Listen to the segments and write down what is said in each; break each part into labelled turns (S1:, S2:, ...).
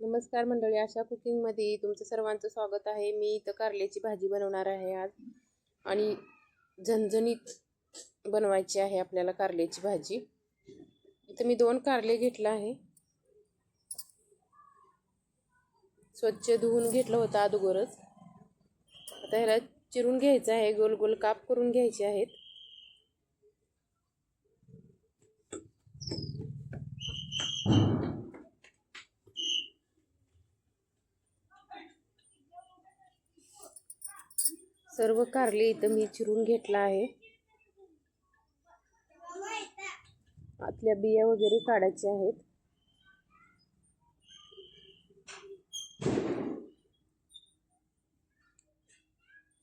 S1: नमस्कार मंडळी आशा कुकिंगमध्ये तुमचं सर्वांचं स्वागत आहे. मी इथं कारल्याची भाजी बनवणार आहे आज. आणि झणझणीत बनवायची आहे आपल्याला कारल्याची भाजी. इथं मी दोन कारले घेतलं आहे. स्वच्छ धुवून घेतलं होतं अगोदरच. आता ह्याला चिरून घ्यायचं आहे. गोल गोल काप करून घ्यायचे आहेत. सर्व कारले इथं मी चिरून घेतला आहे. आतल्या बिया वगैरे काढायच्या आहेत.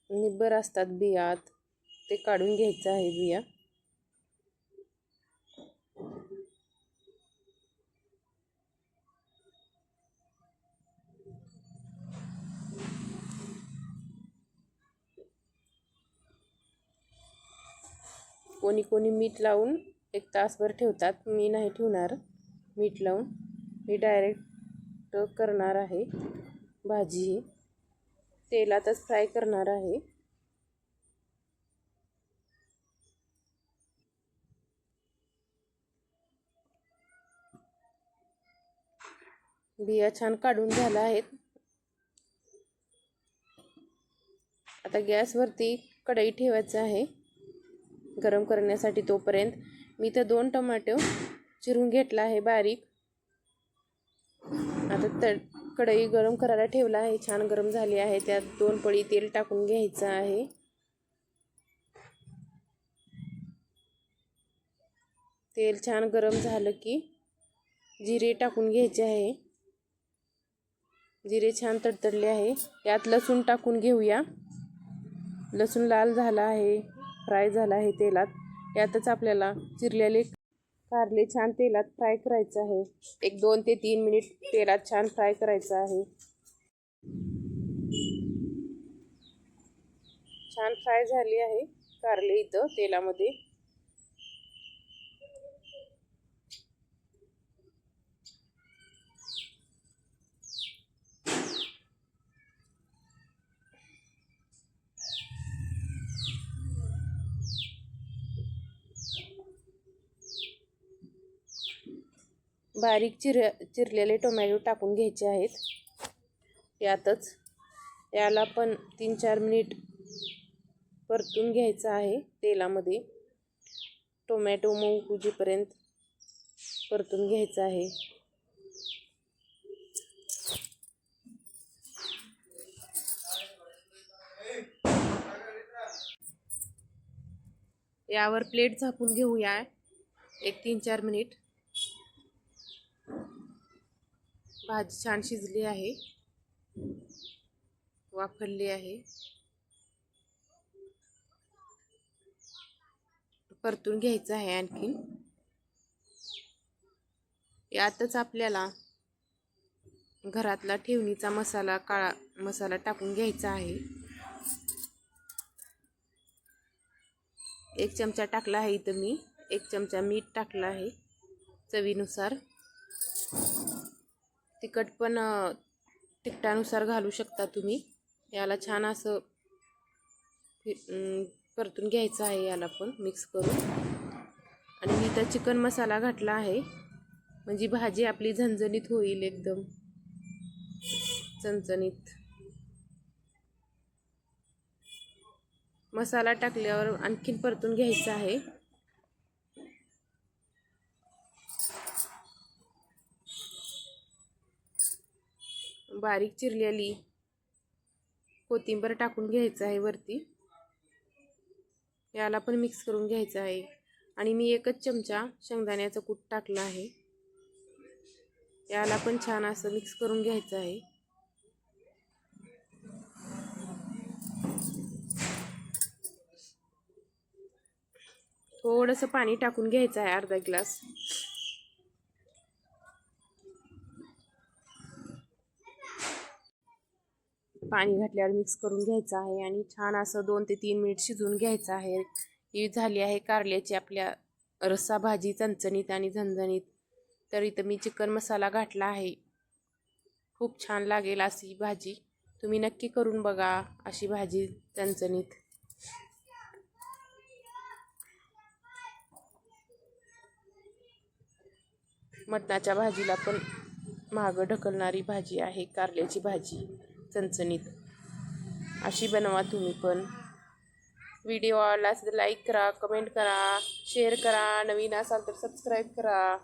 S1: निब्बर असतात बियात. ते काढून घ्यायचं आहे बिया. कोणी कोणी मीठ लावून एक तासभर ठेवतात. मी नाही ठेवणार मीठ लावून. मी डायरेक्ट करणार आहे भाजी. तेलातच फ्राय करणार आहे. बिया छान काढून झाल्या आहेत. आता गॅसवरती कढई ठेवायचं आहे. गरम करण्यासाठी तोपर्यंत मी तर दोन टमाटो चिरून घेतला आहे बारीक. आता त कढई गरम करायला ठेवला आहे. छान गरम झाली आहे. त्यात दोन पळी तेल टाकून घ्यायचं आहे. तेल छान गरम झालं की जिरे टाकून घ्यायचे आहे. जिरे छान तडतडले आहे. यात लसूण टाकून घेऊया. लसूण लाल झाला आहे. फ्राय झाला आहे तेलात. यातच आपल्याला चिरलेले कारले छान तेलात फ्राय करायचं आहे. एक दोन ते तीन मिनिट तेलात छान फ्राय करायचं आहे. छान फ्राय झाली आहे कारले इथं तेलामध्ये. बारीक चिर चिरलेले टोमॅटो टाकून घ्यायचे आहेत. यातच याला पण तीन चार मिनिट परतून घ्यायचं आहे तेलामध्ये. टोमॅटो मऊ कुजीपर्यंत परतून घ्यायचं आहे. यावर प्लेट झाकून घेऊया. एक तीन चार मिनिट. भाजी छान शिजली आहे. वाफरली आहे. परतून घ्यायचं आहे आणखीन. यातच आपल्याला घरातला ठेवणीचा मसाला काळा मसाला टाकून घ्यायचा आहे. एक चमचा टाकला आहे इथं मी. एक चमचा मीठ टाकला आहे चवीनुसार. तिखट पण तिखटानुसार घालू शकता तुम्ही. याला छान असं परतून घ्यायचं आहे याला पण मिक्स करून. आणि मी इथं चिकन मसाला घातला आहे. म्हणजे भाजी आपली झणझणीत होईल एकदम. चणचणीत. मसाला टाकल्यावर आणखीन परतून घ्यायचा आहे. बारीक चिरलेली कोथिंबीर टाकून घ्यायचं आहे वरती. याला पण मिक्स करून घ्यायचं आहे. आणि मी एकच चमचा शेंगदाण्याचं कूट टाकलं आहे. याला पण छान असं मिक्स करून घ्यायचं आहे. थोडंसं पाणी टाकून घ्यायचं आहे अर्धा ग्लास. पाणी घातल्यावर मिक्स करून घ्यायचं आहे आणि छान असं दोन ते तीन मिनिट शिजवून घ्यायचं आहे. ही झाली आहे कारल्याची आपल्या रस्सा भाजी चणचणीत आणि झणझणीत. तर इथं मी चिकन मसाला घातला आहे. खूप छान लागेल अशी भाजी. तुम्ही नक्की करून बघा अशी भाजी चणचणीत. मटणाच्या भाजीला पण मागं ढकलणारी भाजी आहे कारल्याची भाजी. चणचणीत. अशी बनवा तुम्ही पण. व्हिडिओ आवडला असेल तर लाईक करा कमेंट करा शेअर करा. नवीन असाल तर सबस्क्राईब करा.